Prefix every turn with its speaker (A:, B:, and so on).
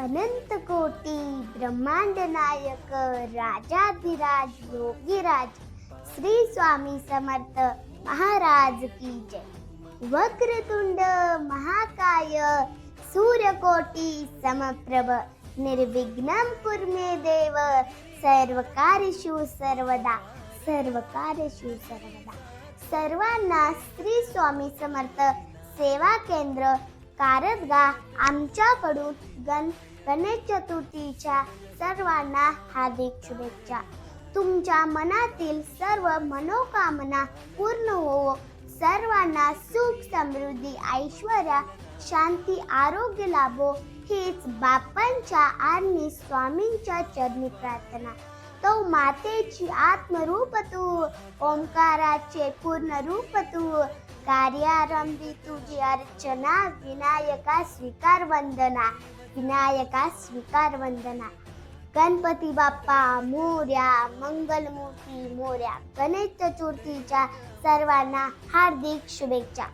A: अनंत कोटी ब्रह्मांड नायक राजाधिराज योगीराज श्री स्वामी समर्थ महाराज की जय. वक्रतुंड महाकाय सूर्यकोटी समप्रभ निर्विघ्नं कुर्मे देव सर्वकार्येषु सर्वदा सर्वकार्येषु सर्वदा. सर्वांना श्री स्वामी समर्थ सेवा केंद्र कारदगा आमच्याकडून गण गणेश चतुर्थीच्या सर्वांना हार्दिक शुभेच्छा. तुमच्या मनातील सर्व मनोकामना पूर्ण होवो. सर्वांना सुख समृद्धी ऐश्वर्या शांती आरोग्य लाभो. हीच बाप्पांच्या आणि स्वामींच्या चरणी प्रार्थना. तो मातेची आत्मरूप तू ओंकाराचे पूर्ण रूप तू. कार्यारंभी तुझी अर्चना विनायका स्वीकार वंदना विनायका स्वीकार वंदना. गणपती बाप्पा मोर्या मंगलमूर्ती मोर्या गणेश चतुर्थीच्या सर्वांना हार्दिक शुभेच्छा.